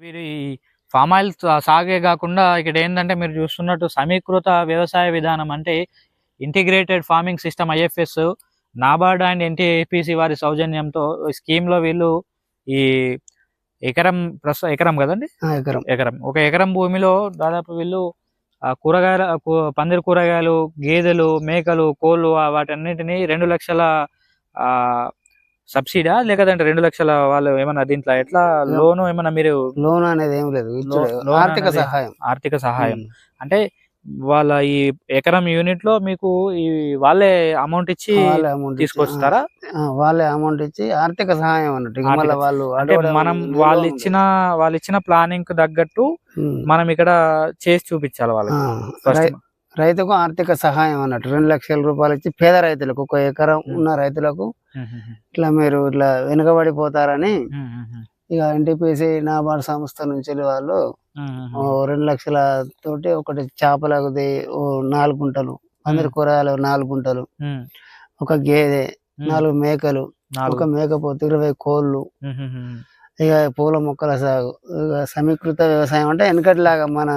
వీరు palm oil సాగే కాకుండా ఇక్కడ ఏంటంటే మీరు చూస్తున్నట్టు సమీకృత వ్యవసాయ విధానం అంటే integrated farming system IFS NABARD and NTPC వారి సౌజన్యంతో ఈ scheme లో వీళ్ళు ఈ ఎకరం ప్రస్తుతం ఎకరం కదండి? ఎకరం. ఎకరం. ఒక ఎకరం భూమిలో దాదాపు వీళ్ళు కూరగాయల పందిరి కూరగాయలు గేదెలు మేకలు కోళ్ళు వాటన్నిటిని రెండు లక్షల ఆ సబ్సిడా లేకపోతే రెండు లక్షల వాళ్ళు ఏమన్నా దీంట్లో ఎట్లా లోను ఏమన్నా మీరు లోన్ అనేది ఏం లేదు. ఆర్థిక సహాయం. ఆర్థిక సహాయం. అంటే వాళ్ళ ఈ ఎకరం యూనిట్లో మీకు ఈ వాళ్ళే అమౌంట్ ఇచ్చి తీసుకొస్తారా? వాళ్ళే అమౌంట్ ఇచ్చి ఆర్థిక సహాయం అన్నట్టు. వాళ్ళు అంటే మనం వాళ్ళు. ఇచ్చిన వాళ్ళు ఇచ్చిన ప్లానింగ్కు తగ్గట్టు. మనం ఇక్కడ చేసి చూపించాలి వాళ్ళకి. రైతుకు ఆర్థిక సహాయం అన్నట్టు. రెండు లక్షల రూపాయలు ఇచ్చి పేద రైతులకు ఒక ఎకరం ఉన్న రైతులకు ఇట్లా మీరు ఇట్లా వెనుకబడిపోతారని ఇక ఎన్టీపీసీ నాబార్డ్ సంస్థ నుంచి వాళ్ళు రెండు లక్షల తోటి ఒకటి చేపలకు నాలుగు గుంటలు పందిరి కూరగాయలు నాలుగు గుంటలు ఒక గేదె నాలుగు మేకలు ఒక మేకపోతు ఇరవై కోళ్ళు. ఇక పూల మొక్కల సాగు. ఇక సమీకృత వ్యవసాయం అంటే వెనకటిలాగా మన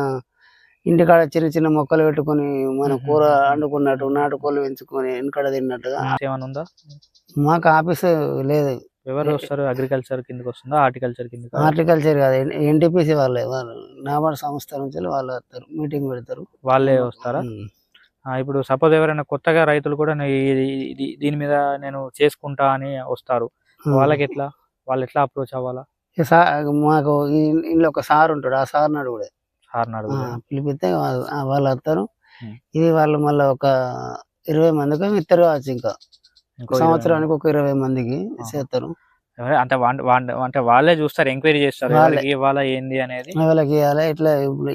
ఇంటికాడ చిన్న చిన్న మొక్కలు పెట్టుకొని మన. కూర వండుకున్నట్టు నాటుకోళ్ళు పెంచుకొని వెనకడ తిన్నట్టుగా. ఏమైనా ఉందా? మాకు ఆఫీసు లేదు. ఎవరు వస్తారు? అగ్రికల్చర్ కిందకి వస్తుందా? హార్టికల్చర్ కిందకి హార్టికల్చర్ కాదు. ఎన్టీపీసీ వాళ్ళే. వాళ్ళు నాబార్డ్ సంస్థ నుంచి వాళ్ళు వస్తారు. మీటింగ్ పెడతారు. వాళ్ళే వస్తారా? ఇప్పుడు సపోజ్ ఎవరైనా కొత్తగా రైతులు కూడా దీని మీద నేను చేసుకుంటా అని వస్తారు. వాళ్ళకి ఎట్లా? వాళ్ళు ఎట్లా అప్రోచ్ అవ్వాలా? మాకు ఇంట్లో ఒక సార్ ఉంటాడు. ఆ సార్ నాడు కూడా సార్ అడుగు పిలిపిస్తే వాళ్ళు వస్తారు. ఇది వాళ్ళు మళ్ళీ ఒక ఇరవై మందికి ఇస్తారు కావచ్చు ఇంకా. సంవత్సరానికి ఒక ఇరవై మందికి. చేస్తారు. అంటే వాళ్ళే చూస్తారు ఎంక్వైరీ చేస్తారు. ఇవ్వాలా ఏంది అనేది? వాళ్ళకి ఇవ్వాలి ఇట్లా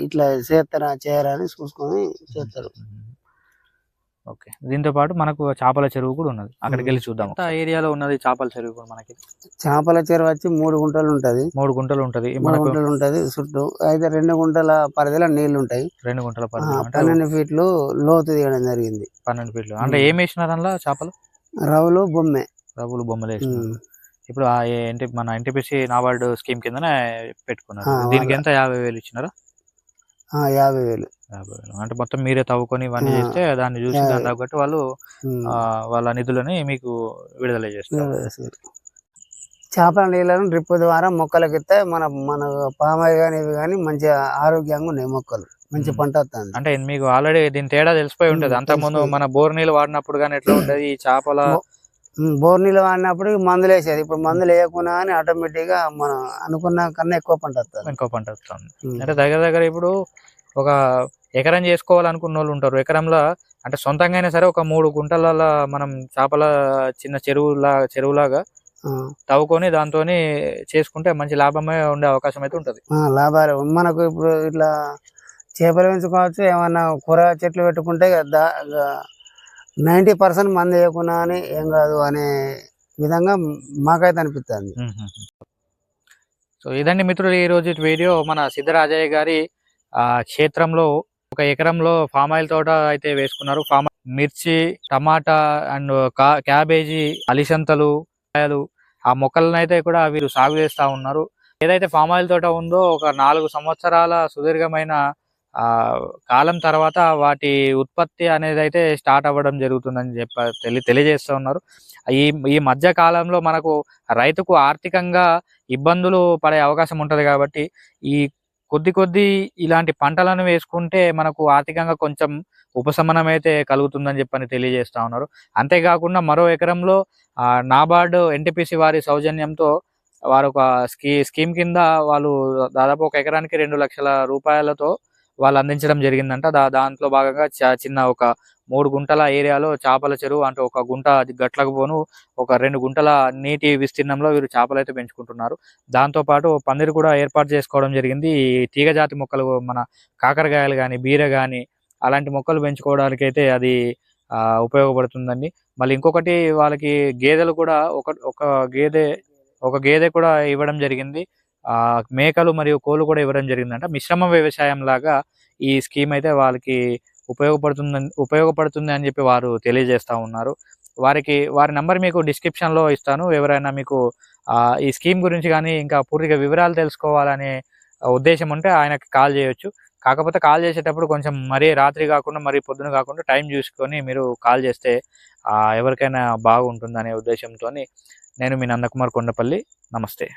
ఇట్లా చేస్తారా చేయరా అని చూసుకొని చేస్తారు. ఓకే. దీంతో పాటు మనకు చేపల చెరువు కూడా ఉన్నది. అక్కడికి వెళ్ళి చూద్దాం ఏరియాలో ఉన్నది చేపల చెరువు కూడా మనకి? చేపల చెరువు వచ్చి మూడు గుంటలు ఉంటది. మూడు గుంటలు ఉంటది. గుంటలు ఉంటది. చుట్టూ అయితే రెండు గుంటల పరిధిలో నీళ్ళు ఉంటాయి. రెండు గుంటల పరిధి అంటే పన్నెండు ఫీట్లు లోతు తీయడం జరిగింది. పన్నెండు ఫీట్లు. అంటే. ఏం వేసినారు అందులో చేపలు? రవులు బొమ్మె. రవ్వులు బొమ్మలు వేసినారు. ఇప్పుడు ఆ ఏ- ఏంటి మన ఎన్టీపీసీ నాబార్డు స్కీమ్ కిందనే పెట్టుకున్నారు. దీనికి ఎంత యాభై వేలు ఇచ్చినారా? యాభై వేలు. యాభై వేలు. అంటే మొత్తం మీరే తవ్వుకొని ఇవన్నీ చేస్తే దాన్ని చూసి యాభై. దాని తగ్గట్టు వాళ్ళు వాళ్ళ నిధులని మీకు విడుదల చేస్తారు. చేపల నీళ్ళను డ్రిప్ ద్వారా మొక్కలకి ఇస్తే మన మన పామాయి కానీ ఇవి కానీ మంచిగా ఆరోగ్యంగా ఉన్నాయి మొక్కలు. మంచి. పంట వస్తుంది. అంటే మీకు ఆల్రెడీ దీని తేడా తెలిసిపోయి ఉంటది. మ్మ్, అంత ముందు తెలిసిపోయి. మన బోర్ నీళ్ళు వాడినప్పుడు కానీ ఎట్లా ఉంటది ఈ చేపల బోర్ నీళ్ళు వాడినప్పుడు మందులు వేసేది. ఇప్పుడు మందులు వేయకుండా కానీ ఆటోమేటిక్గా మనం అనుకున్న కన్నా ఎక్కువ పంట వస్తుంది ఇంకో పంట వస్తుంది అంటే దగ్గర దగ్గర ఇప్పుడు ఒక ఎకరం చేసుకోవాలనుకున్న వాళ్ళు ఉంటారు. ఎకరంలో అంటే సొంతంగా అయినా సరే ఒక మూడు గుంటల మనం చేపల చిన్న చెరువులా చెరువులాగా తవ్వుకొని దాంతో చేసుకుంటే మంచి లాభమే ఉండే అవకాశం అయితే ఉంటది. లాభాలు. మనకు ఇప్పుడు ఇట్లా చేపలు పెంచుకోవచ్చు. ఏమన్నా కూర చెట్లు పెట్టుకుంటే నైంటీ పర్సెంట్ మంది వేయకున్నా అని ఏం కాదు అనే విధంగా మాకైతే అనిపిస్తుంది సో ఇదండి మిత్రులు ఈ రోజు వీడియో. మన సిద్ధరాజయ్య గారి ఆ క్షేత్రంలో ఒక ఎకరంలో ఫామ్ ఆయిల్ తోట అయితే వేసుకున్నారు. ఫామ్ మిర్చి టమాటా అండ్ క్యాబేజీ అలిసంతలు కాయలు ఆ మొక్కలను అయితే కూడా వీరు సాగు చేస్తా ఉన్నారు. ఏదైతే ఫామ్ ఆయిల్ తోట ఉందో ఒక నాలుగు సంవత్సరాల సుదీర్ఘమైన కాలం తర్వాత వాటి ఉత్పత్తి అనేది అయితే స్టార్ట్ అవ్వడం జరుగుతుందని చెప్ప తెలి తెలియజేస్తూ ఉన్నారు. ఈ ఈ మధ్య కాలంలో మనకు రైతుకు ఆర్థికంగా ఇబ్బందులు పడే అవకాశం ఉంటుంది కాబట్టి ఈ కొద్ది కొద్ది ఇలాంటి పంటలను వేసుకుంటే మనకు ఆర్థికంగా కొంచెం ఉపశమనం అయితే కలుగుతుందని చెప్పని తెలియజేస్తూ ఉన్నారు. అంతేకాకుండా మరో ఎకరంలో నాబార్డు ఎన్టీపీసీ వారి సౌజన్యంతో వారు ఒక స్కీ స్కీమ్ కింద వాళ్ళు దాదాపు ఒక ఎకరానికి రెండు లక్షల రూపాయలతో వాళ్ళు అందించడం జరిగిందంట. దా దాంట్లో భాగంగా చ- చిన్న ఒక మూడు గుంటల ఏరియాలో చేపల చెరువు అంటే ఒక గుంట గట్లకు పోను ఒక రెండు గుంటల నీటి విస్తీర్ణంలో వీరు చేపలు అయితే పెంచుకుంటున్నారు. దాంతో పాటు పందిరి కూడా ఏర్పాటు చేసుకోవడం జరిగింది. ఈ తీగ జాతి మొక్కలు మన కాకరకాయలు కానీ బీర కానీ అలాంటి మొక్కలు పెంచుకోవడానికి అయితే అది ఉపయోగపడుతుందండి. మళ్ళీ ఇంకొకటి వాళ్ళకి గేదెలు కూడా ఒక ఒక గేదె ఒక గేదె కూడా ఇవ్వడం జరిగింది. మేకలు మరియు కోళ్ళు కూడా ఇవ్వడం జరిగిందంట. మిశ్రమ వ్యవసాయం లాగా ఈ స్కీమ్ అయితే వాళ్ళకి ఉపయోగపడుతుందని ఉపయోగపడుతుంది అని చెప్పి వారు తెలియజేస్తూ ఉన్నారు. వారికి వారి నంబర్ మీకు డిస్క్రిప్షన్లో ఇస్తాను. ఎవరైనా మీకు ఈ స్కీమ్ గురించి కానీ ఇంకా పూర్తిగా వివరాలు తెలుసుకోవాలనే ఉద్దేశం ఉంటే ఆయనకి కాల్ చేయొచ్చు. కాకపోతే కాల్ చేసేటప్పుడు కొంచెం మరీ రాత్రి కాకుండా మరీ పొద్దున కాకుండా టైం చూసుకొని మీరు కాల్ చేస్తే ఎవరికైనా బాగుంటుందనే ఉద్దేశంతో నేను మీ నందకుమార్ కొండపల్లి. నమస్తే.